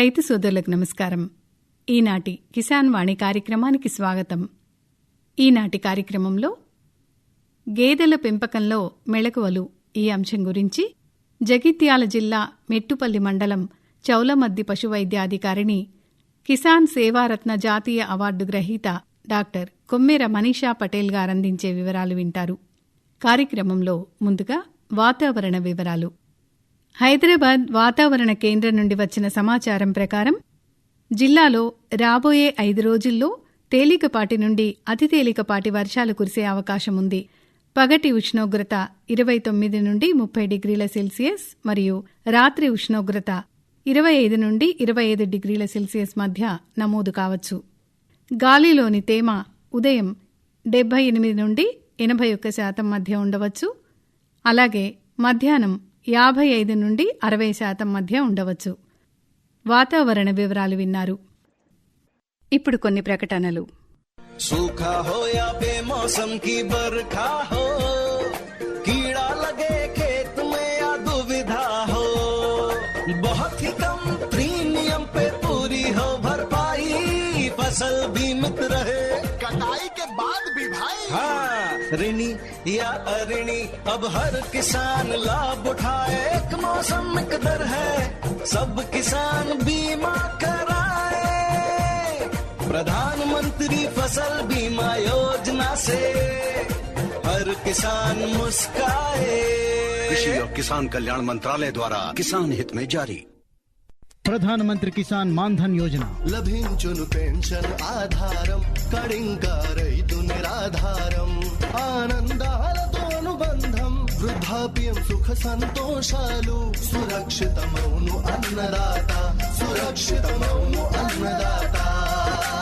రైతు సోదరులకు నమస్కారం. ఈనాటి కిసాన్ వాణి కార్యక్రమానికి స్వాగతం. ఈనాటి కార్యక్రమంలో గేదెల పెంపకంలో మెళకువలు ఈ అంశం గురించి జగిత్యాల జిల్లా మెట్టుపల్లి మండలం చౌలమద్ది పశువైద్యాధికారిణి కిసాన్ సేవారత్న జాతీయ అవార్డు గ్రహీత డాక్టర్ కొమ్మెర మనీషా పటేల్ గారందించే వివరాలు వింటారు. కార్యక్రమంలో ముందుగా వాతావరణ వివరాలు. హైదరాబాద్ వాతావరణ కేంద్రం నుండి వచ్చిన సమాచారం ప్రకారం జిల్లాలో రాబోయే ఐదు రోజుల్లో తేలికపాటి నుండి అతి తేలికపాటి వర్షాలు కురిసే అవకాశం ఉంది. పగటి ఉష్ణోగ్రత ఇరవై తొమ్మిది నుండి ముప్పై డిగ్రీల సెల్సియస్ మరియు రాత్రి ఉష్ణోగ్రత ఇరవై ఐదు నుండి ఇరవై ఐదు డిగ్రీల సెల్సియస్ మధ్య నమోదు కావచ్చు. గాలిలోని తేమ ఉదయం డెబ్బై ఎనిమిది నుండి ఎనభై ఒక్క శాతం మధ్య ఉండవచ్చు. అలాగే మధ్యాహ్నం యాభై ఐదు నుండి అరవై శాతం మధ్య ఉండవచ్చు. వాతావరణ వివరాలు విన్నారు. ఇప్పుడు కొన్ని ప్రకటనలు. హో యా బర్ఖా హో या अऋणी अब हर किसान लाभ उठाए एक मौसम एक दर है सब किसान बीमा कराए प्रधानमंत्री फसल बीमा योजना से हर किसान मुस्काए कृषि और किसान कल्याण मंत्रालय द्वारा किसान हित में जारी ప్రధానమంత్రి కిసాన్ మాన్ధన్ యోజన లభించును పెన్షన్ ఆధారం కడింగా రైతు నిరాధారం ఆనందాలతోను బంధం వృద్ధాప్యం సుఖ సంతోషాలు సురక్షితమౌను అన్నదాత సురక్షితమౌను అన్నదాత.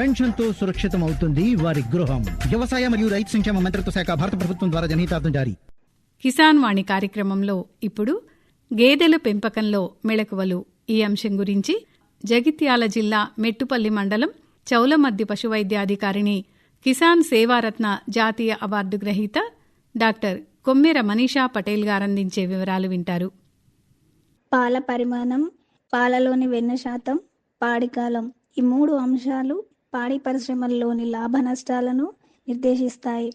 పెన్షన్తో సురక్షితం అవుతుంది వారి గృహం. వ్యవసాయ మరియు రైతు సంక్షేమ మంత్రిత్వ శాఖ భారత ప్రభుత్వం ద్వారా జనహితార్థం జారీ. కిసాన్ వాణి కార్యక్రమంలో ఇప్పుడు గేదెల పెంపకంలో మెళకువలు. ఈ అంశం గురించి జగిత్యాల జిల్లా మెట్టుపల్లి మండలం చౌలమద్ది పశువైద్యాధికారిణి కిసాన్ సేవారత్న జాతీయ అవార్డు గ్రహీత డాక్టర్ కొమ్మెర మనీషా పటేల్ గారందించే వివరాలు వింటారు. పాల పరిమాణం పాలలోని వెన్న శాతం పాడి కాలం ఈ మూడు అంశాలు పాడి పరిశ్రమల్లోని లాభ నష్టాలను నిర్దేశిస్తాయి.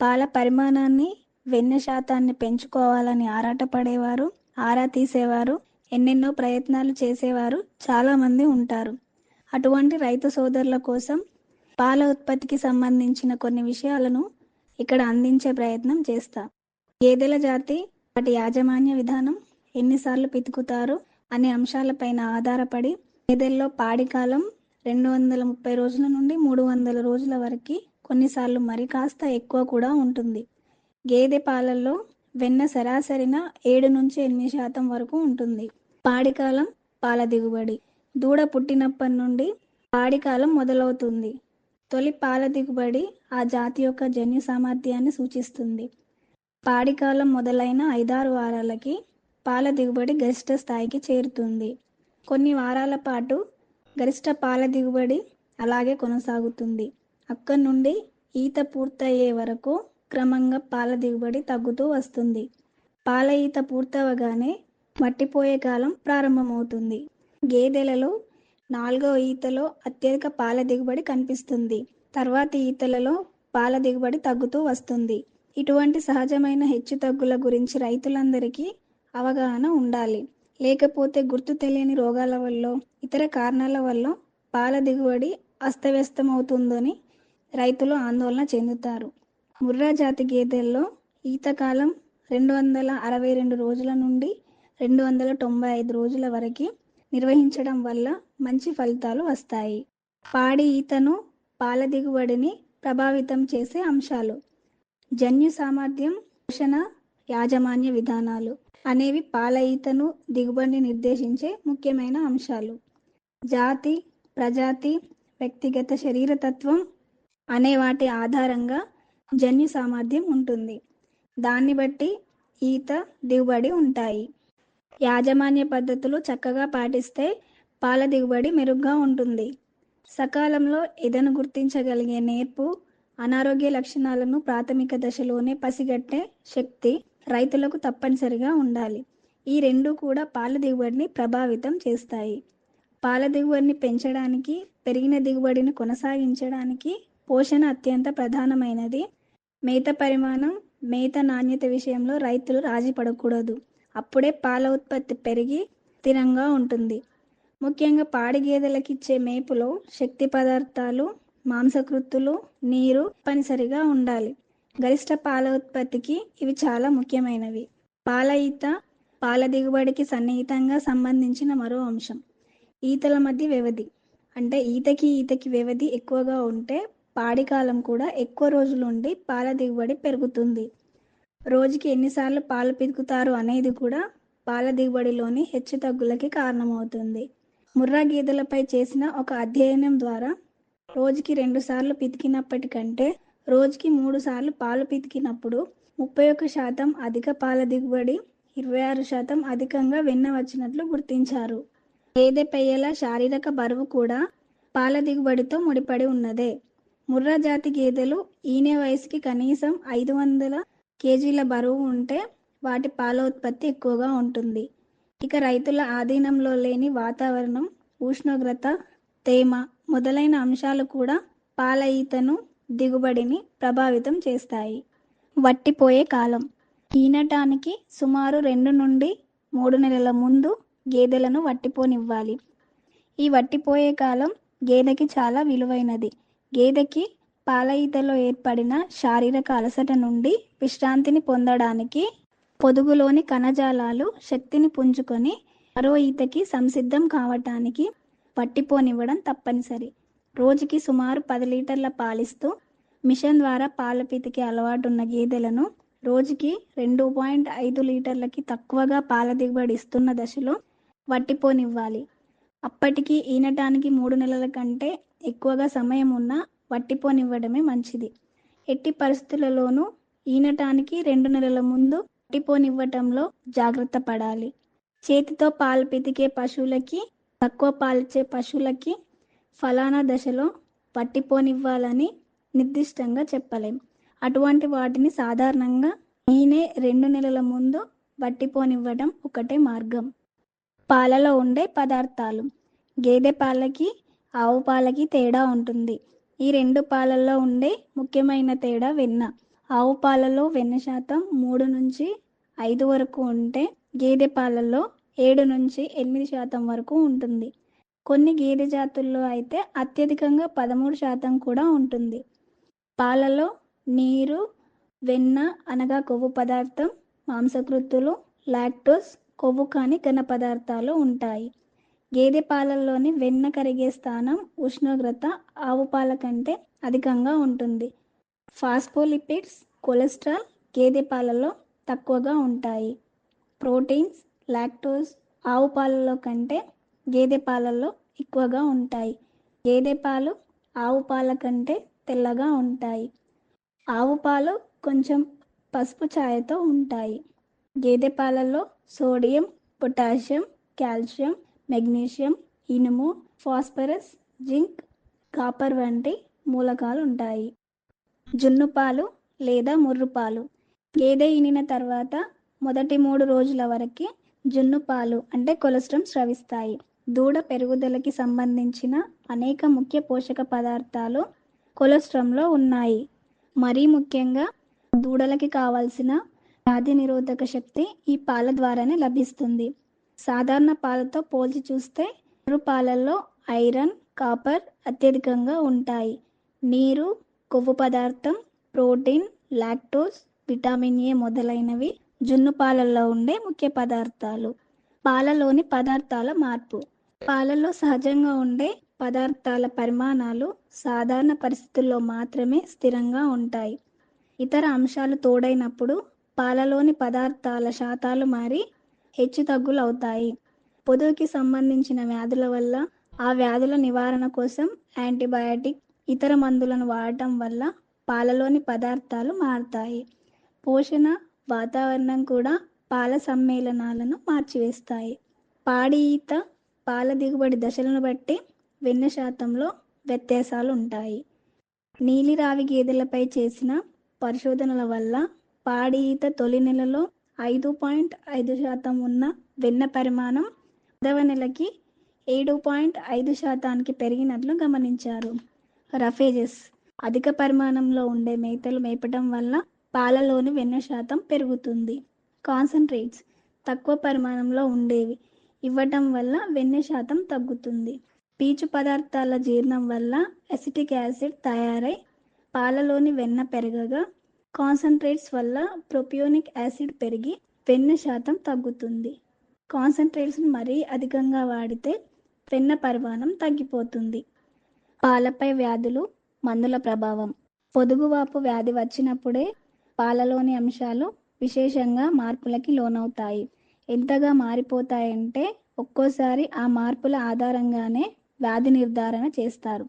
పాల పరిమాణాన్ని వెన్న శాతాన్ని పెంచుకోవాలని ఆరాటపడేవారు ఆరా తీసేవారు ఎన్నెన్నో ప్రయత్నాలు చేసేవారు చాలామంది ఉంటారు. అటువంటి రైతు సోదరుల కోసం పాల ఉత్పత్తికి సంబంధించిన కొన్ని విషయాలను ఇక్కడ అందించే ప్రయత్నం చేస్తా. గేదెల జాతి వాటి యాజమాన్య విధానం ఎన్నిసార్లు పితుకుతారు అనే అంశాలపైన ఆధారపడి గేదెల్లో పాడికాలం రెండు వందల ముప్పై రోజుల నుండి మూడు వందల రోజుల వరకు కొన్నిసార్లు మరి కాస్త ఎక్కువ కూడా ఉంటుంది. గేదె పాలల్లో వెన్న సరాసరిన ఏడు నుంచి ఎనిమిది శాతం వరకు ఉంటుంది. పాడికాలం పాల దిగుబడి. దూడ పుట్టినప్పటి నుండి పాడికాలం మొదలవుతుంది. తొలి పాల దిగుబడి ఆ జాతి యొక్క జన్యు సామర్థ్యాన్ని సూచిస్తుంది. పాడికాలం మొదలైన ఐదారు వారాలకి పాల దిగుబడి గరిష్ట స్థాయికి చేరుతుంది. కొన్ని వారాల పాటు గరిష్ట పాల దిగుబడి అలాగే కొనసాగుతుంది. అక్కడి నుండి ఈత పూర్తయ్యే వరకు క్రమంగా పాల దిగుబడి తగ్గుతూ వస్తుంది. పాల ఈత పూర్తవగానే మట్టిపోయే కాలం ప్రారంభమవుతుంది. గేదెలలో నాలుగో ఈతలో అత్యధిక పాల దిగుబడి కనిపిస్తుంది. తర్వాతి ఈతలలో పాల దిగుబడి తగ్గుతూ వస్తుంది. ఇటువంటి సహజమైన హెచ్చుతగ్గుల గురించి రైతులందరికీ అవగాహన ఉండాలి. లేకపోతే గుర్తు తెలియని రోగాల వల్ల ఇతర కారణాల వల్ల పాల దిగుబడి అస్తవ్యస్తమవుతుందని రైతులు ఆందోళన చెందుతారు. ముర్రా జాతి గేదెల్లో ఈతకాలం రెండు వందల అరవై రెండు రోజుల నుండి రెండు వందల తొంభై ఐదు రోజుల వరకు నిర్వహించడం వల్ల మంచి ఫలితాలు వస్తాయి. పాడి ఈతను పాల దిగుబడిని ప్రభావితం చేసే అంశాలు. జన్యు సామర్థ్యం పోషణ యాజమాన్య విధానాలు. అనేవి పాల ఈతను దిగుబడిని నిర్దేశించే ముఖ్యమైన అంశాలు. జాతి ప్రజాతి వ్యక్తిగత శరీరతత్వం అనే వాటి ఆధారంగా జన్యు సామర్థ్యం ఉంటుంది. దాన్ని బట్టి ఈత దిగుబడి ఉంటాయి. యాజమాన్య పద్ధతులు చక్కగా పాటిస్తే పాల దిగుబడి మెరుగ్గా ఉంటుంది. సకాలంలో ఇదను గుర్తించగలిగే నేర్పు అనారోగ్య లక్షణాలను ప్రాథమిక దశలోనే పసిగట్టే శక్తి రైతులకు తప్పనిసరిగా ఉండాలి. ఈ రెండు కూడా పాల దిగుబడిని ప్రభావితం చేస్తాయి. పాల దిగుబడిని పెంచడానికి పెరిగిన దిగుబడిని కొనసాగించడానికి పోషణ అత్యంత ప్రధానమైనది. మేత పరిమాణం మేత నాణ్యత విషయంలో రైతులు రాజీ పడకూడదు. అప్పుడే పాల ఉత్పత్తి పెరిగి స్థిరంగా ఉంటుంది. ముఖ్యంగా పాడి గేదెలకు ఇచ్చే మేపులో శక్తి పదార్థాలు మాంసకృత్తులు నీరు తప్పనిసరిగా ఉండాలి. గరిష్ట పాల ఉత్పత్తికి ఇవి చాలా ముఖ్యమైనవి. పాల ఈత పాల దిగుబడికి సన్నిహితంగా సంబంధించిన మరో అంశం. ఈతల మధ్య వ్యవధి. అంటే ఈతకి ఈతకి వ్యవధి ఎక్కువగా ఉంటే పాడి కాలం కూడా ఎక్కువ రోజులు ఉండి పాల దిగుబడి పెరుగుతుంది. రోజుకి ఎన్నిసార్లు పాలు పితుకుతారు అనేది కూడా పాల దిగుబడిలోని హెచ్చుతగ్గులకి కారణమవుతుంది. ముర్రా గేదెలపై చేసిన ఒక అధ్యయనం ద్వారా రోజుకి రెండు సార్లు పితికినప్పటికంటే రోజుకి మూడు సార్లు పాలు పితికినప్పుడు ముప్పై ఒక్క శాతం అధిక పాల దిగుబడి ఇరవై ఆరు శాతం అధికంగా వెన్న వచ్చినట్లు గుర్తించారు. గేదె పెయ్యల శారీరక బరువు కూడా పాల దిగుబడితో ముడిపడి ఉన్నదే. ముర్రా జాతి గేదెలు ఈనే వయసుకి కనీసం ఐదు వందల కేజీల బరువు ఉంటే వాటి పాల ఉత్పత్తి ఎక్కువగా ఉంటుంది. ఇక రైతుల ఆధీనంలో లేని వాతావరణం ఉష్ణోగ్రత తేమ మొదలైన అంశాలు కూడా పాల ఈతను దిగుబడిని ప్రభావితం చేస్తాయి. వట్టిపోయే కాలం. ఈనటానికి సుమారు రెండు నుండి మూడు నెలల ముందు గేదెలను వట్టిపోనివ్వాలి. ఈ వట్టిపోయే కాలం గేదెకి చాలా విలువైనది. గేదెకి పాల ఈతలో ఏర్పడిన శారీరక అలసట నుండి విశ్రాంతిని పొందడానికి పొదుగులోని కణజాలాలు శక్తిని పుంజుకొని మరో ఈతకి సంసిద్ధం కావటానికి పట్టిపోనివ్వడం తప్పనిసరి. రోజుకి సుమారు పది లీటర్ల పాలిస్తూ మిషన్ ద్వారా పాల పితికే అలవాటున్న గేదెలను రోజుకి రెండు పాయింట్ ఐదు లీటర్లకి తక్కువగా పాల దిగుబడి ఇస్తున్న దశలో వట్టిపోనివ్వాలి అప్పటికి ఈనటానికి మూడు నెలల కంటే ఎక్కువగా సమయం ఉన్న వట్టిపోనివ్వడమే మంచిది. ఎట్టి పరిస్థితులలోనూ ఈనటానికి రెండు నెలల ముందు వట్టిపోనివ్వటంలో జాగ్రత్త పడాలి. చేతితో పాలు పితికే పశువులకి తక్కువ పాలిచ్చే పశువులకి ఫలానా దశలో పట్టిపోనివ్వాలని నిర్దిష్టంగా చెప్పలేం. అటువంటి వాటిని సాధారణంగా ఈయనే రెండు నెలల ముందు పట్టిపోనివ్వడం ఒకటే మార్గం. పాలలో ఉండే పదార్థాలు గేదె పాలకి ఆవు పాలకి తేడా ఉంటుంది. ఈ రెండు పాలల్లో ఉండే ముఖ్యమైన తేడా వెన్న. ఆవు పాలలో వెన్న శాతం మూడు నుంచి ఐదు వరకు ఉంటే గేదె పాలల్లో ఏడు నుంచి ఎనిమిది శాతం వరకు ఉంటుంది. కొన్ని గేదె జాతుల్లో అయితే అత్యధికంగా పదమూడు శాతం కూడా ఉంటుంది. పాలలో నీరు వెన్న అనగా కొవ్వు పదార్థం మాంసకృత్తులు లాక్టోస్ కొవ్వు కాని ఘన పదార్థాలు ఉంటాయి. గేదె పాలల్లోని వెన్న కరిగే స్థానం ఉష్ణోగ్రత ఆవు పాల కంటే అధికంగా ఉంటుంది. ఫాస్ఫోలిపిడ్స్ కొలెస్ట్రాల్ గేదె పాలలో తక్కువగా ఉంటాయి. ప్రోటీన్స్ లాక్టోస్ ఆవు పాలలో కంటే గేదె పాలల్లో ఎక్కువగా ఉంటాయి. గేదె పాలు ఆవు పాల కంటే తెల్లగా ఉంటాయి. ఆవు పాలు కొంచెం పసుపు ఛాయతో ఉంటాయి. గేదె పాలల్లో సోడియం పొటాషియం కాల్షియం మెగ్నీషియం ఇనుము ఫాస్ఫరస్ జింక్ కాపర్ వంటి మూలకాలు ఉంటాయి. జున్ను పాలు లేదా ముర్రు పాలు. గేదె ఈనిన తర్వాత మొదటి మూడు రోజుల వరకు జున్ను పాలు అంటే కొలెస్ట్రాల్ స్రవిస్తాయి. దూడ పెరుగుదలకి సంబంధించిన అనేక ముఖ్య పోషక పదార్థాలు కొలెస్ట్రాల్లో ఉన్నాయి. మరీ ముఖ్యంగా దూడలకి కావాల్సిన వ్యాధి నిరోధక శక్తి ఈ పాల ద్వారానే లభిస్తుంది. సాధారణ పాలతో పోల్చి చూస్తే పెరుగు పాలల్లో ఐరన్ కాపర్ అత్యధికంగా ఉంటాయి. నీరు కొవ్వు పదార్థం ప్రోటీన్ లాక్టోస్ విటమిన్ ఏ మొదలైనవి జున్ను పాలల్లో ఉండే ముఖ్య పదార్థాలు. పాలలోని పదార్థాల మార్పు. పాలలో సహజంగా ఉండే పదార్థాల పరిమాణాలు సాధారణ పరిస్థితుల్లో మాత్రమే స్థిరంగా ఉంటాయి. ఇతర అంశాలు తోడైనప్పుడు పాలలోని పదార్థాల శాతాలు మారి హెచ్చు తగ్గులు అవుతాయి పొదువుకి సంబంధించిన వ్యాధుల వల్ల ఆ వ్యాధుల నివారణ కోసం యాంటీబయాటిక్ ఇతర మందులను వాడటం వల్ల పాలలోని పదార్థాలు మారుతాయి. పోషణ వాతావరణం కూడా పాల సమ్మేళనాలను మార్చివేస్తాయి. పాడి ఈత పాల దిగుబడి దశలను బట్టి వెన్న శాతంలో వ్యత్యాసాలు ఉంటాయి నీలిరావి గేదెలపై చేసిన పరిశోధనల వల్ల పాడి ఈత తొలి నెలలో ఐదు పాయింట్ ఐదు శాతం ఉన్న వెన్న పరిమాణం పదవ నెలకి ఏడు పాయింట్ ఐదు శాతానికి పెరిగినట్లు గమనించారు. రఫేజెస్ అధిక పరిమాణంలో ఉండే మేతలు మేపటం వల్ల పాలలోని వెన్న శాతం పెరుగుతుంది. కాన్సన్ట్రేట్స్ తక్కువ పరిమాణంలో ఉండేవి. ఇవ్వటం వల్ల వెన్నె శాతం తగ్గుతుంది. పీచు పదార్థాల జీర్ణం వల్ల అసిటిక్ యాసిడ్ తయారై పాలలోని వెన్న పెరగగా కాన్సన్ట్రేట్స్ వల్ల ప్రొపియోనిక్ యాసిడ్ పెరిగి వెన్న శాతం తగ్గుతుంది. కాన్సన్ట్రేట్స్ మరీ అధికంగా వాడితే వెన్న పరిమాణం తగ్గిపోతుంది. పాలపై వ్యాధులు మందుల ప్రభావం. పొదుగువాపు వ్యాధి వచ్చినప్పుడే పాలలోని అంశాలు విశేషంగా మార్పులకి లోనవుతాయి. ఎంతగా మారిపోతాయంటే ఒక్కోసారి ఆ మార్పుల ఆధారంగానే వ్యాధి నిర్ధారణ చేస్తారు.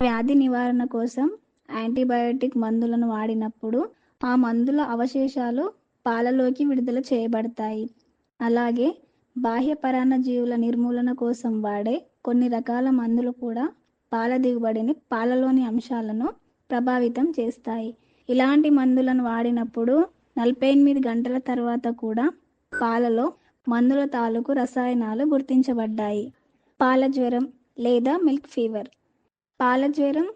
వ్యాధి నివారణ కోసం యాంటీబయోటిక్ మందులను వాడినప్పుడు ఆ మందుల అవశేషాలు పాలలోకి విడుదల చేయబడతాయి. అలాగే బాహ్య పరాన్నజీవుల నిర్మూలన కోసం వాడే కొన్ని రకాల మందులు కూడా పాల దిగుబడిని పాలలోని అంశాలను ప్రభావితం చేస్తాయి. ఇలాంటి మందులను వాడినప్పుడు నలభై ఎనిమిది గంటల తర్వాత కూడా పాలలో మందుల తాలూకు రసాయనాలు గుర్తించబడ్డాయి. పాల జ్వరం లేదా మిల్క్ ఫీవర్. పాల జ్వరం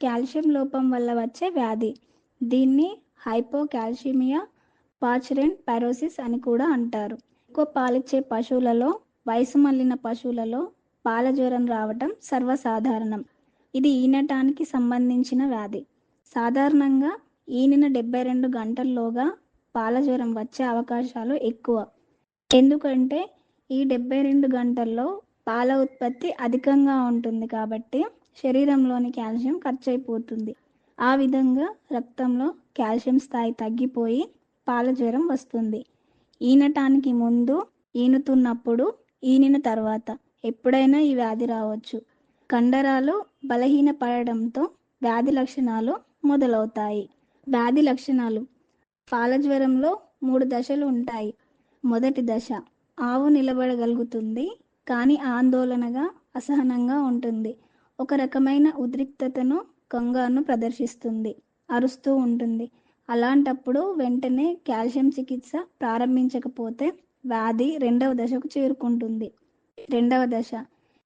కాల్షియం లోపం వల్ల వచ్చే వ్యాధి. దీన్ని హైపోకాల్షిమియా పాచరెంట్ పైరోసిస్ అని కూడా అంటారు. ఎక్కువ పాలిచ్చే పశువులలో వయసు మళ్ళిన పశువులలో పాల జ్వరం రావటం సర్వసాధారణం. ఇది ఈనటానికి సంబంధించిన వ్యాధి. సాధారణంగా ఈనిన డెబ్బై రెండు గంటల్లోగా పాల జ్వరం వచ్చే అవకాశాలు ఎక్కువ. ఎందుకంటే ఈ డెబ్బై రెండు గంటల్లో పాల ఉత్పత్తి అధికంగా ఉంటుంది కాబట్టి శరీరంలోని కాల్షియం ఖర్చు అయిపోతుంది ఆ విధంగా రక్తంలో కాల్షియం స్థాయి తగ్గిపోయి పాల జ్వరం వస్తుంది. ఈనటానికి ముందు ఈనుతున్నప్పుడు ఈనిన తర్వాత ఎప్పుడైనా ఈ వ్యాధి రావచ్చు. కండరాలు బలహీనపడడంతో వ్యాధి లక్షణాలు మొదలవుతాయి. వ్యాధి లక్షణాలు పాల జ్వరంలో మూడు దశలు ఉంటాయి. మొదటి దశ ఆవు నిలబడగలుగుతుంది కానీ ఆందోళనగా అసహనంగా ఉంటుంది. ఒక రకమైన ఉద్రిక్తతను కంగారును ప్రదర్శిస్తుంది అరుస్తూ ఉంటుంది. అలాంటప్పుడు వెంటనే కాల్షియం చికిత్స ప్రారంభించకపోతే వ్యాధి రెండవ దశకు చేరుకుంటుంది. రెండవ దశ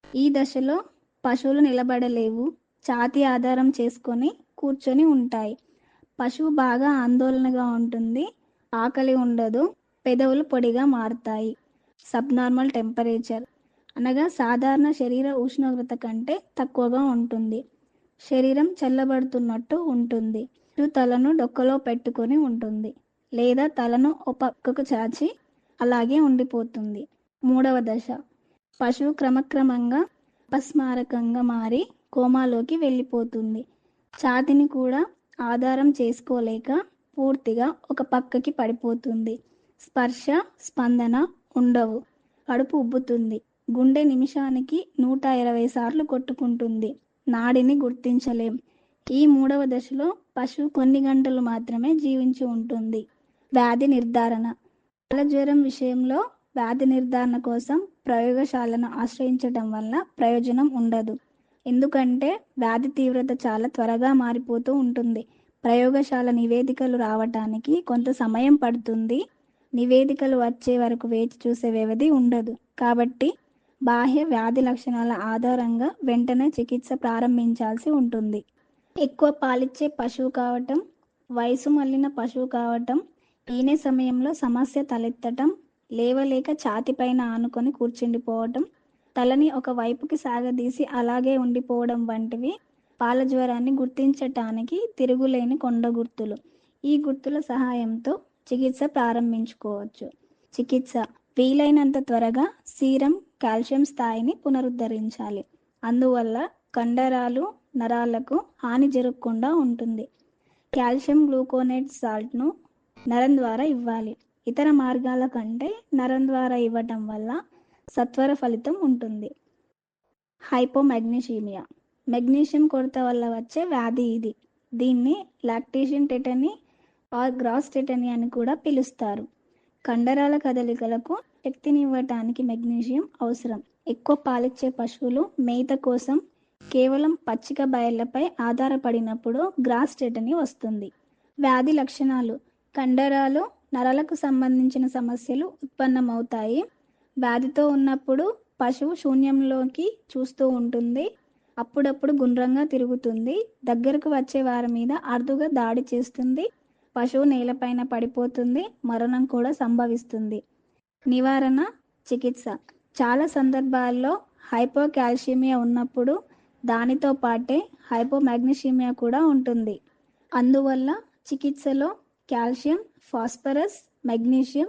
ఈ దశలో పశువులు నిలబడలేవు ఛాతీ ఆధారం చేసుకొని కూర్చొని ఉంటాయి. పశువు బాగా ఆందోళనగా ఉంటుంది. ఆకలి ఉండదు. పెదవులు పొడిగా మారుతాయి. Subnormal temperature. అనగా సాధారణ శరీర ఉష్ణోగ్రత కంటే తక్కువగా ఉంటుంది. శరీరం చల్లబడుతున్నట్టు ఉంటుంది. తలను డొక్కలో పెట్టుకొని ఉంటుంది. లేదా తలను ఒక పక్కకు చాచి అలాగే ఉండిపోతుంది. మూడవ దశ. పశువు క్రమక్రమంగా అపస్మారకంగా మారి కోమాలోకి వెళ్ళిపోతుంది. ఛాతిని కూడా ఆధారం చేసుకోలేక పూర్తిగా ఒక పక్కకి పడిపోతుంది. స్పర్శ స్పందన ఉండవు. కడుపు ఉబ్బుతుంది. గుండె నిమిషానికి నూట ఇరవై సార్లు కొట్టుకుంటుంది. నాడిని గుర్తించలేం. ఈ మూడవ దశలో పశువు కొన్ని గంటలు మాత్రమే జీవించి ఉంటుంది. వ్యాధి నిర్ధారణ. పాల జ్వరం విషయంలో వ్యాధి నిర్ధారణ కోసం ప్రయోగశాలను ఆశ్రయించడం వల్ల ప్రయోజనం ఉండదు. ఎందుకంటే వ్యాధి తీవ్రత చాలా త్వరగా మారిపోతూ ఉంటుంది. ప్రయోగశాల నివేదికలు రావటానికి కొంత సమయం పడుతుంది. నివేదికలు వచ్చే వరకు వేచి చూసే వ్యవధి ఉండదు. కాబట్టి బాహ్య వ్యాధి లక్షణాల ఆధారంగా వెంటనే చికిత్స ప్రారంభించాల్సి ఉంటుంది. ఎక్కువ పాలిచ్చే పశువు కావటం వయసు మళ్ళిన పశువు కావటం ఈనే సమయంలో సమస్య తలెత్తటం లేవలేక ఛాతిపైన ఆనుకొని కూర్చుండిపోవటం తలని ఒక వైపుకి సాగదీసి అలాగే ఉండిపోవడం వంటివి పాల జ్వరాన్ని గుర్తించటానికి తిరుగులేని కొండ గుర్తులు. ఈ గుర్తుల సహాయంతో చికిత్స ప్రారంభించుకోవచ్చు. చికిత్స వీలైనంత త్వరగా సీరం కాల్షియం స్థాయిని పునరుద్ధరించాలి. అందువల్ల కండరాలు నరాలకు హాని జరగకుండా ఉంటుంది. కాల్షియం గ్లూకోనేట్ సాల్ట్ను నరం ద్వారా ఇవ్వాలి. ఇతర మార్గాల కంటే నరం ద్వారా ఇవ్వటం వల్ల సత్వర ఫలితం ఉంటుంది. హైపోమెగ్నీషిమియా. మెగ్నీషియం కొరత వల్ల వచ్చే వ్యాధి ఇది. దీన్ని lactation tetany or grass tetany అని కూడా పిలుస్తారు. కండరాల కదలికలకు శక్తిని ఇవ్వటానికి మెగ్నీషియం అవసరం. ఎక్కువ పాలిచ్చే పశువులు మేత కోసం కేవలం పచ్చిక బయళ్ళపై ఆధారపడినప్పుడు గ్రాస్ టెటనీ వస్తుంది. వ్యాధి లక్షణాలు. కండరాలు నరాలకు సంబంధించిన సమస్యలు ఉత్పన్నమవుతాయి. వ్యాధితో ఉన్నప్పుడు పశువు శూన్యంలోకి చూస్తూ ఉంటుంది. అప్పుడప్పుడు గుండ్రంగా తిరుగుతుంది. దగ్గరకు వచ్చే వారి మీద అరుదుగా దాడి చేస్తుంది. పశువు నేలపైన పడిపోతుంది. మరణం కూడా సంభవిస్తుంది. నివారణ చికిత్స. చాలా సందర్భాల్లో హైపోకాల్షిమియా ఉన్నప్పుడు దానితో పాటే హైపోమాగ్నీషిమియా కూడా ఉంటుంది. అందువల్ల చికిత్సలో కాల్షియం ఫాస్ఫరస్ మెగ్నీషియం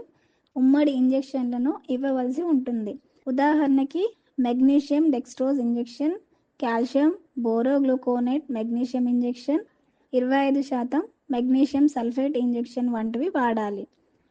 ఉమ్మడి ఇంజెక్షన్లను ఇవ్వవలసి ఉంటుంది. ఉదాహరణకి magnesium dextrose injection calcium borogluconate magnesium injection ఇరవై ఐదు శాతం మెగ్నీషియం సల్ఫేట్ ఇంజెక్షన్ వంటివి వాడాలి.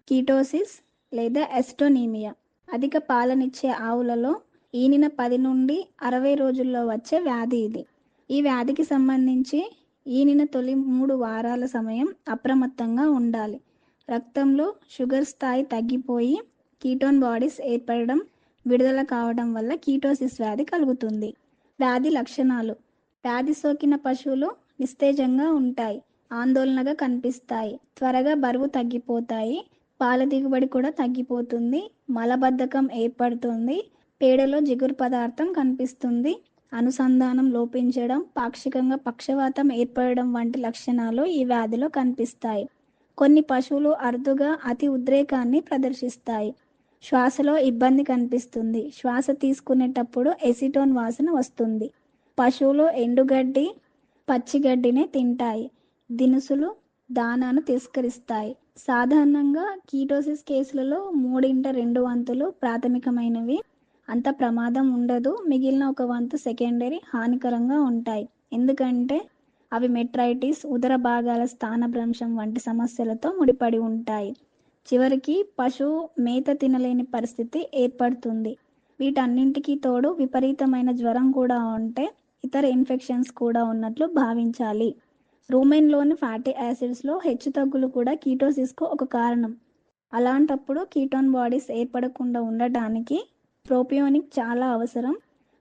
కీటోసిస్ లేదా ఎస్టోనీమియా అధిక పాలనిచ్చే ఆవులలో ఈనిన పది నుండి అరవై రోజుల్లో వచ్చే వ్యాధి ఇది. ఈ వ్యాధికి సంబంధించి ఈనిన తొలి మూడు వారాల సమయం అప్రమత్తంగా ఉండాలి. రక్తంలో షుగర్ స్థాయి తగ్గిపోయి కీటోన్ బాడీస్ ఏర్పడడం విడుదల కావడం వల్ల కీటోసిస్ వ్యాధి కలుగుతుంది. వ్యాధి లక్షణాలు. వ్యాధి సోకిన పశువులు నిస్తేజంగా ఉంటాయి ఆందోళనగా కనిపిస్తాయి త్వరగా బరువు తగ్గిపోతాయి పాల దిగుబడి కూడా తగ్గిపోతుంది మలబద్ధకం ఏర్పడుతుంది పేడలో జిగురు పదార్థం కనిపిస్తుంది అనుసంధానం లోపించడం పాక్షికంగా పక్షవాతం ఏర్పడడం వంటి లక్షణాలు ఈ వ్యాధిలో కనిపిస్తాయి. కొన్ని పశువులు అరుదుగా అతి ఉద్రేకాన్ని ప్రదర్శిస్తాయి. శ్వాసలో ఇబ్బంది కనిపిస్తుంది. శ్వాస తీసుకునేటప్పుడు ఎసిటోన్ వాసన వస్తుంది. పశువులు ఎండుగడ్డి పచ్చిగడ్డినే తింటాయి. దినుసులు దానాను తిరస్కరిస్తాయి. సాధారణంగా కీటోసిస్ కేసులలో మూడింట రెండు వంతులు ప్రాథమికమైనవి. అంత ప్రమాదం ఉండదు. మిగిలిన ఒక వంతు సెకండరీ హానికరంగా ఉంటాయి. ఎందుకంటే అవి మెట్రైటిస్ ఉదర భాగాల స్థానభ్రంశం వంటి సమస్యలతో ముడిపడి ఉంటాయి. చివరికి పశువు మేత తినలేని పరిస్థితి ఏర్పడుతుంది. వీటన్నింటికి తోడు విపరీతమైన జ్వరం కూడా ఉంటే ఇతర ఇన్ఫెక్షన్స్ కూడా ఉన్నట్లు భావించాలి. రూమెన్లోని ఫ్యాటీ యాసిడ్స్లో హెచ్చుతగ్గులు కూడా కీటోసిస్కు ఒక కారణం. అలాంటప్పుడు కీటోన్ బాడీస్ ఏర్పడకుండా ఉండటానికి ప్రోపియోనిక్ చాలా అవసరం.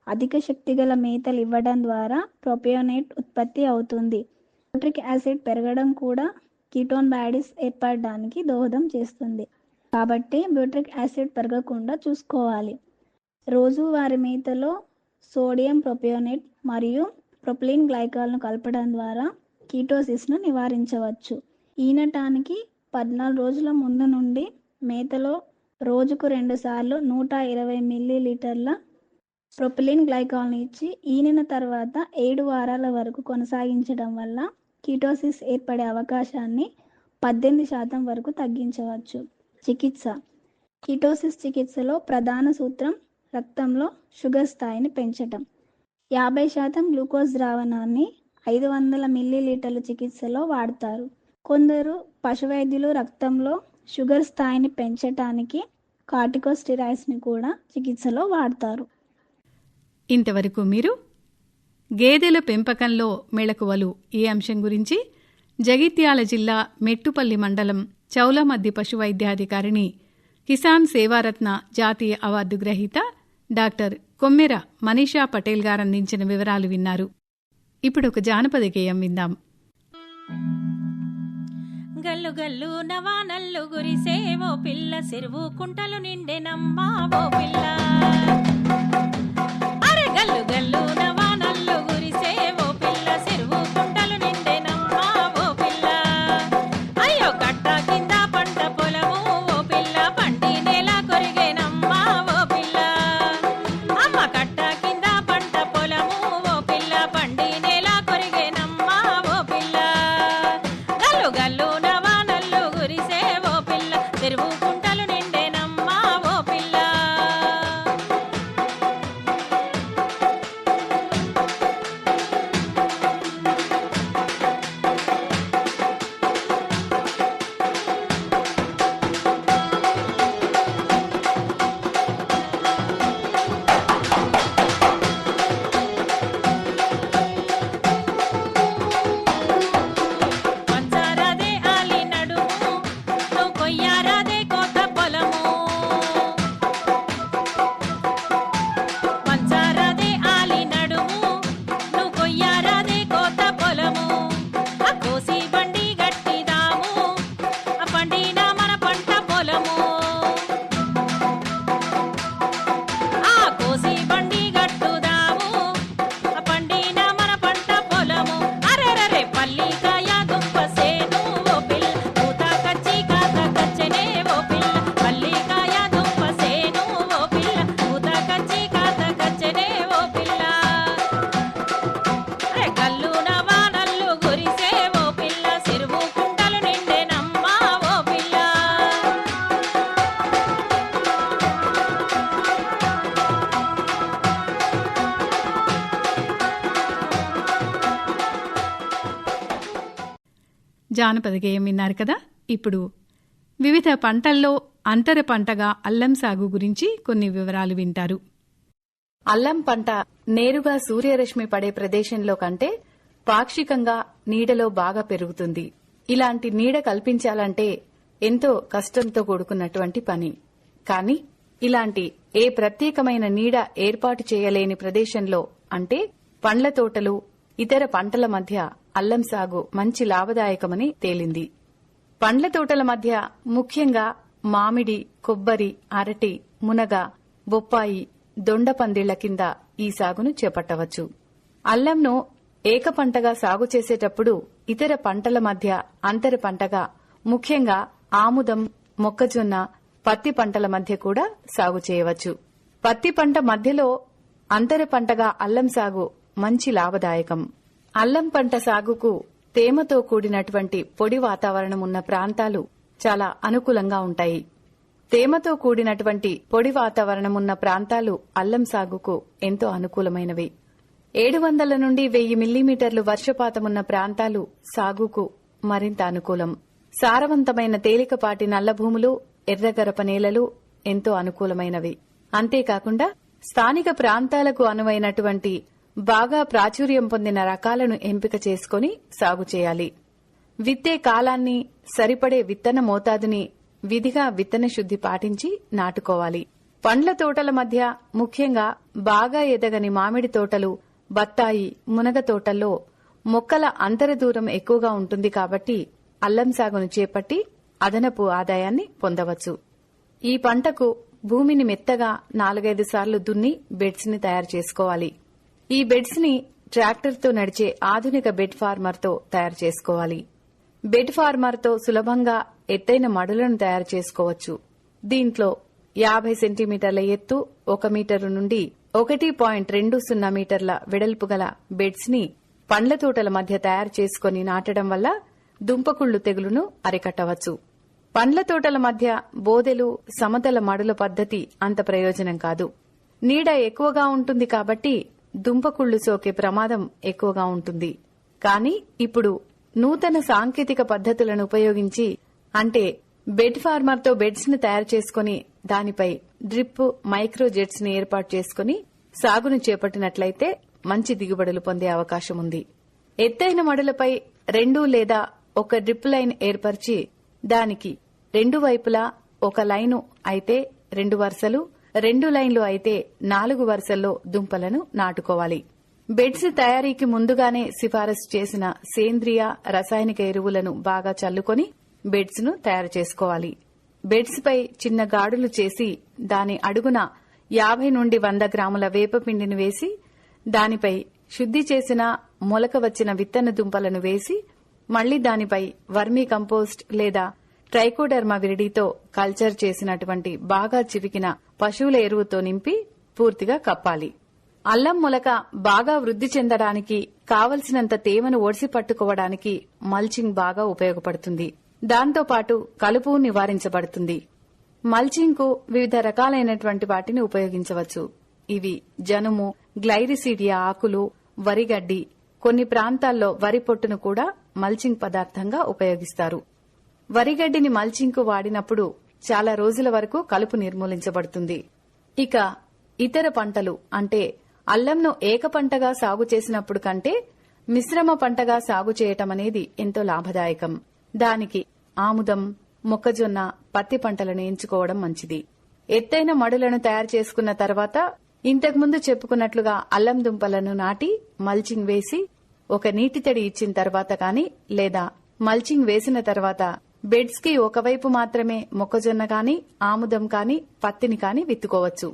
అధిక శక్తి గల మేతలు ఇవ్వడం ద్వారా ప్రొపియోనేట్ ఉత్పత్తి అవుతుంది. బ్యూట్రిక్ యాసిడ్ పెరగడం కూడా కీటోన్ బ్యాడీస్ ఏర్పడడానికి దోహదం చేస్తుంది. కాబట్టి బ్యూట్రిక్ యాసిడ్ పెరగకుండా చూసుకోవాలి. రోజువారి మేతలో సోడియం ప్రొపియోనేట్ మరియు ప్రొప్లిన్ గ్లైకాల్ను కలపడం ద్వారా కీటోసిస్ను నివారించవచ్చు. ఈనటానికి పద్నాలుగు రోజుల ముందు నుండి మేతలో రోజుకు రెండుసార్లు నూట ఇరవై మిల్లీ లీటర్ల ప్రొపిలిన్ గ్లైకాల్ని ఇచ్చి ఈనిన తర్వాత ఏడు వారాల వరకు కొనసాగించడం వల్ల కీటోసిస్ ఏర్పడే అవకాశాన్ని పద్దెనిమిది శాతం వరకు తగ్గించవచ్చు. చికిత్స. కీటోసిస్ చికిత్సలో ప్రధాన సూత్రం రక్తంలో షుగర్ స్థాయిని పెంచటం. యాభై శాతం గ్లూకోజ్ ద్రావణాన్ని ఐదు వందల మిల్లీలీటర్ల చికిత్సలో వాడతారు. కొందరు పశువైద్యులు రక్తంలో షుగర్ స్థాయిని పెంచటానికి కార్టికోస్టిరాయిడ్స్ని కూడా చికిత్సలో వాడతారు. ఇంతవరకు మీరు గేదెల పెంపకంలో మెళకువలు ఈ అంశం గురించి జగిత్యాల జిల్లా మెట్టుపల్లి మండలం చౌలమద్ది పశువైద్యాధికారిని కిసాన్ సేవారత్న జాతీయ అవార్డు గ్రహీత డాక్టర్ కొమ్మెర మనీషా పటేల్ గారు అందించిన వివరాలు విన్నారు. ఇప్పుడు ఒక జానపద గేయం విందాం. గల్లు గల్లు నవానల్లు గురిసేవో పిల్ల సిరువు కుంటలు నిండెనమ్మా ఓ పిల్ల. గల్లు గల్లు జానపద గేయం విన్నారు కదా? ఇప్పుడు వివిధ పంటల్లో అంతర పంటగా అల్లం సాగు గురించి కొన్ని వివరాలు వింటారు. అల్లం పంట నేరుగా సూర్యరశ్మి పడే ప్రదేశంలో కంటే పాక్షికంగా నీడలో బాగా పెరుగుతుంది. ఇలాంటి నీడ కల్పించాలంటే ఎంతో కష్టంతో కూడుకున్నటువంటి పని. కానీ ఇలాంటి ఏ ప్రత్యేకమైన నీడ ఏర్పాటు చేయలేని ప్రదేశంలో అంటే పండ్ల తోటలు ఇతర పంటల మధ్య అల్లం సాగు మంచి లాభదాయకమని తేలింది. పండ్ల తోటల మధ్య ముఖ్యంగా మామిడి కొబ్బరి అరటి మునగ బొప్పాయి దొండ పందిళ్ళ కింద ఈ సాగును చేపట్టవచ్చు. అల్లంను ఏక పంటగా సాగు చేసేటప్పుడు ఇతర పంటల మధ్య అంతర పంటగా ముఖ్యంగా ఆముదం మొక్కజొన్న పత్తి పంటల మధ్య కూడా సాగు చేయవచ్చు. పత్తి పంట మధ్యలో అంతర పంటగా అల్లం సాగు మంచి లాభదాయకం. అల్లం పంట సాగుకు తేమతో కూడినటువంటి పొడి వాతావరణం ఉన్న ప్రాంతాలు చాలా అనుకూలంగా ఉంటాయి. తేమతో కూడినటువంటి పొడి వాతావరణం ఉన్న ప్రాంతాలు అల్లం సాగుకు ఎంతో అనుకూలమైనవి. ఏడు వందల నుండి వెయ్యి మిల్లీమీటర్లు వర్షపాతమున్న ప్రాంతాలు సాగుకు మరింత అనుకూలం. సారవంతమైన తేలికపాటి నల్ల భూములు ఎర్రగరప నేలలు ఎంతో అనుకూలమైనవి. అంతేకాకుండా స్థానిక ప్రాంతాలకు అనువైనటువంటి బాగా ప్రాచుర్యం పొందిన రకాలను ఎంపిక చేసుకుని సాగు చేయాలి. విత్తే కాలాన్ని సరిపడే విత్తన మోతాదుని విధిగా విత్తన శుద్ధి పాటించి నాటుకోవాలి. పండ్ల తోటల మధ్య ముఖ్యంగా బాగా ఎదగని మామిడి తోటలు బత్తాయి మునగ తోటల్లో మొక్కల అంతర దూరం ఎక్కువగా ఉంటుంది కాబట్టి అల్లం సాగును చేపట్టి అదనపు ఆదాయాన్ని పొందవచ్చు. ఈ పంటకు భూమిని మెత్తగా నాలుగైదు సార్లు దున్ని బెడ్స్ని తయారు చేసుకోవాలి. ఈ బెడ్స్ని ట్రాక్టర్తో నడిచే ఆధునిక బెడ్ ఫార్మర్తో తయారు చేసుకోవాలి. బెడ్ ఫార్మర్తో సులభంగా ఎత్తైన మడులను తయారు చేసుకోవచ్చు. దీంట్లో యాభై సెంటీమీటర్ల ఎత్తు ఒక మీటరు నుండి ఒకటి పాయింట్ రెండు సున్నా మీటర్ల వెడల్పు గల బెడ్స్ని పండ్ల తోటల మధ్య తయారు చేసుకుని నాటడం వల్ల దుంపకుళ్ళు తెగులును అరికట్టవచ్చు. పండ్ల తోటల మధ్య బోదెలు సమతల మడుల పద్ధతి అంత ప్రయోజనం కాదు. నీడ ఎక్కువగా ఉంటుంది కాబట్టి దుంపకుళ్ళు సోకే ప్రమాదం ఎక్కువగా ఉంటుంది. కానీ ఇప్పుడు నూతన సాంకేతిక పద్ధతులను ఉపయోగించి అంటే బెడ్ ఫార్మర్తో బెడ్స్ను తయారు చేసుకుని దానిపై డ్రిప్ మైక్రో జెట్స్ని ఏర్పాటు చేసుకుని సాగును చేపట్టినట్లయితే మంచి దిగుబడులు పొందే అవకాశం ఉంది. ఎత్తైన మడులపై రెండు లేదా ఒక డ్రిప్ లైన్ ఏర్పరిచి దానికి రెండు వైపులా ఒక లైను అయితే రెండు వరుసలు రెండు లైన్లు అయితే నాలుగు వరుసల్లో దుంపలను నాటుకోవాలి. బెడ్స్ తయారీకి ముందుగానే సిఫారసు చేసిన సేంద్రియ రసాయనిక ఎరువులను బాగా చల్లుకొని బెడ్స్ను తయారు చేసుకోవాలి. బెడ్స్ పై చిన్న గాడులు చేసి దాని అడుగున యాభై నుండి వంద గ్రాముల వేపపిండిని వేసి దానిపై శుద్ధి చేసిన మొలక వచ్చిన విత్తన దుంపలను వేసి మళ్ళీ దానిపై వర్మీ కంపోస్ట్ లేదా ట్రైకోడర్మా విరిడితో కల్చర్ చేసినటువంటి బాగా చివికిన పశువుల ఎరువుతో నింపి పూర్తిగా కప్పాలి. అల్లం మొలక బాగా వృద్ధి చెందడానికి కావలసినంత తేమను ఒడిసి పట్టుకోవడానికి మల్చింగ్ బాగా ఉపయోగపడుతుంది. దాంతో పాటు కలుపు నివారించబడుతుంది. మల్చింగ్కు వివిధ రకాలైనటువంటి వాటిని ఉపయోగించవచ్చు. ఇవి జనుము గ్లైరిసీడియా ఆకులు వరిగడ్డి కొన్ని ప్రాంతాల్లో వరి పొట్టును కూడా మల్చింగ్ పదార్థంగా ఉపయోగిస్తారు. వరిగడ్డిని మల్చింగ్కు వాడినప్పుడు చాలా రోజుల వరకు కలుపు నిర్మూలించబడుతుంది. ఇక ఇతర పంటలు అంటే అల్లంను ఏక పంటగా సాగు చేసినప్పుడు కంటే మిశ్రమ పంటగా సాగు చేయటం అనేది ఎంతో లాభదాయకం. దానికి ఆముదం మొక్కజొన్న పత్తి పంటలను ఎంచుకోవడం మంచిది. ఎత్తైన మడులను తయారు చేసుకున్న తర్వాత ఇంతకుముందు చెప్పుకున్నట్లుగా అల్లం దుంపలను నాటి మల్చింగ్ వేసి ఒక నీటి తడి ఇచ్చిన తర్వాత కాని లేదా మల్చింగ్ వేసిన తర్వాత బెడ్స్కి ఒకవైపు మాత్రమే మొక్కజొన్న కాని ఆముదం కాని పత్తిని కాని విత్తుకోవచ్చు.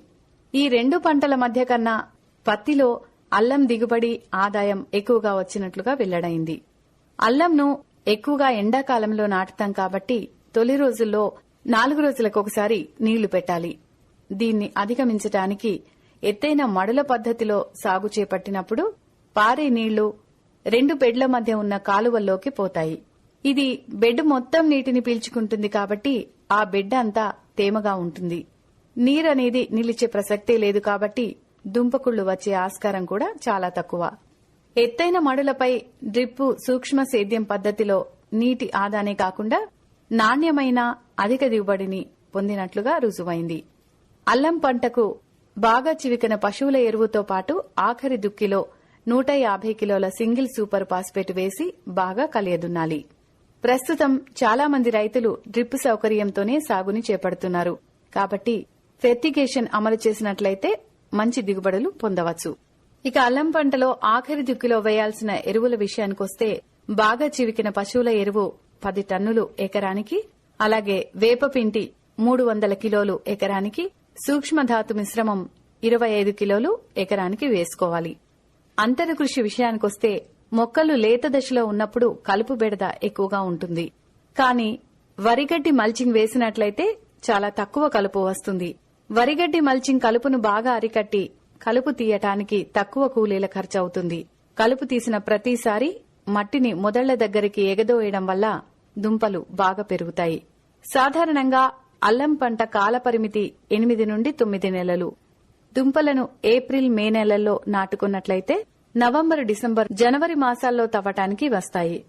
ఈ రెండు పంటల మధ్య కన్నా పత్తిలో అల్లం దిగుబడి ఆదాయం ఎక్కువగా వచ్చినట్లుగా వెల్లడైంది. అల్లంను ఎక్కువగా ఎండాకాలంలో నాటుతాం కాబట్టి తొలి రోజుల్లో నాలుగు రోజులకు ఒకసారి నీళ్ళు పెట్టాలి. దీన్ని అధిగమించటానికి ఎత్తైన మడుల పద్ధతిలో సాగు చేపట్టినప్పుడు పారే నీళ్ళు రెండు బెడ్ల మధ్య ఉన్న కాలువల్లోకి పోతాయి. ఇది బెడ్ మొత్తం నీటిని పీల్చుకుంటుంది కాబట్టి ఆ బెడ్ అంతా తేమగా ఉంటుంది. నీరనేది నిలిచే ప్రసక్తే లేదు కాబట్టి దుంపకుళ్ళు వచ్చే ఆస్కారం కూడా చాలా తక్కువ. ఎత్తైన మడులపై డ్రిప్పు సూక్ష్మ సేద్యం పద్ధతిలో నీటి ఆదానే కాకుండా నాణ్యమైన అధిక దిగుబడిని పొందినట్లుగా రుజువైంది. అల్లం పంటకు బాగా చివికిన పశువుల ఎరువుతో పాటు ఆఖరి దుక్కిలో నూట యాభై కిలోల సింగిల్ సూపర్ ఫాస్ఫేట్ వేసి బాగా కలియదున్నాలి. ప్రస్తుతం చాలా మంది రైతులు డ్రిప్ సౌకర్యంతోనే సాగుని చేపడుతున్నారు. కాబట్టి ఫెర్టిగేషన్ అమలు చేసినట్లయితే మంచి దిగుబడులు పొందవచ్చు. ఇక అల్లం పంటలో ఆఖరి దిక్కులో వేయాల్సిన ఎరువుల విషయానికొస్తే బాగా చివికిన పశువుల ఎరువు పది టన్నులు ఎకరానికి అలాగే వేపపింటి మూడు వందల కిలోలు ఎకరానికి సూక్ష్మధాతు మిశ్రమం ఇరవై ఐదు కిలోలు ఎకరానికి వేసుకోవాలి. అంతర కృషి విషయానికొస్తే మొక్కలు లేత దశలో ఉన్నప్పుడు కలుపు బెడద ఎక్కువగా ఉంటుంది. కానీ వరిగడ్డి మల్చింగ్ వేసినట్లయితే చాలా తక్కువ కలుపు వస్తుంది. వరిగడ్డి మల్చింగ్ కలుపును బాగా అరికట్టి కలుపు తీయటానికి తక్కువ కూలీల ఖర్చు అవుతుంది కలుపు తీసిన ప్రతిసారి మట్టిని మొదళ్ళ దగ్గరికి ఎగదోయడం వల్ల దుంపలు బాగా పెరుగుతాయి. సాధారణంగా అల్లం పంట కాలపరిమితి ఎనిమిది నుండి తొమ్మిది నెలలు. దుంపలను ఏప్రిల్ మే నెలల్లో నాటుకున్నట్లయితే నవంబర్ డిసెంబర్ జనవరి మాసాల్లో తవ్వటానికి వస్తాయి.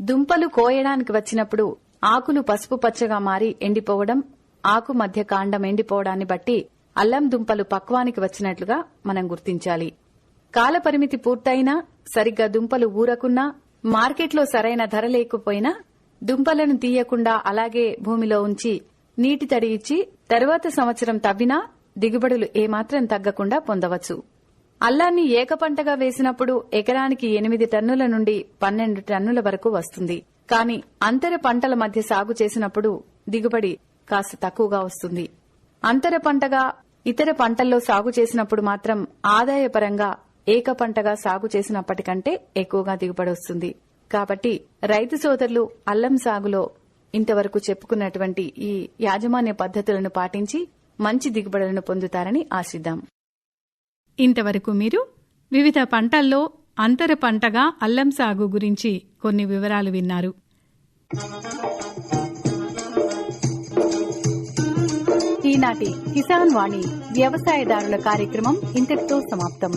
దుంపలు కోయడానికి వచ్చినప్పుడు ఆకులు పసుపు పచ్చగా మారి ఎండిపోవడం ఆకు మధ్య కాండం ఎండిపోవడాన్ని బట్టి అల్లం దుంపలు పక్వానికి వచ్చినట్లుగా మనం గుర్తించాలి. కాలపరిమితి పూర్తయినా సరిగ్గా దుంపలు ఊరకున్నా మార్కెట్లో సరైన ధర లేకపోయినా దుంపలను తీయకుండా అలాగే భూమిలో ఉంచి నీటి తడి ఇచ్చి తరువాత సంవత్సరం తవ్వినా దిగుబడులు ఏమాత్రం తగ్గకుండా పొందవచ్చు. అల్లాన్ని ఏకపంటగా వేసినప్పుడు ఎకరానికి ఎనిమిది టన్నుల నుండి పన్నెండు టన్నుల వరకు వస్తుంది. కానీ అంతర పంటల మధ్య సాగు చేసినప్పుడు దిగుబడి కాస్త తక్కువగా వస్తుంది. అంతర పంటగా ఇతర పంటల్లో సాగు చేసినప్పుడు మాత్రం ఆదాయపరంగా ఏక పంటగా సాగు చేసినప్పటికంటే ఎక్కువగా దిగుబడి వస్తుంది. కాబట్టి రైతు సోదరులు అల్లం సాగులో ఇంతవరకు చెప్పుకున్నటువంటి ఈ యాజమాన్య పద్ధతులను పాటించి మంచి దిగుబడులను పొందుతారని ఆశిద్దాం. ఇంతవరకు మీరు వివిధ పంటల్లో అంతర పంటగా అల్లం సాగు గురించి కొన్ని వివరాలు విన్నారు. ఈనాటి కిసాన్ వాణి వ్యవసాయదారుల కార్యక్రమం ఇంతటితో సమాప్తం.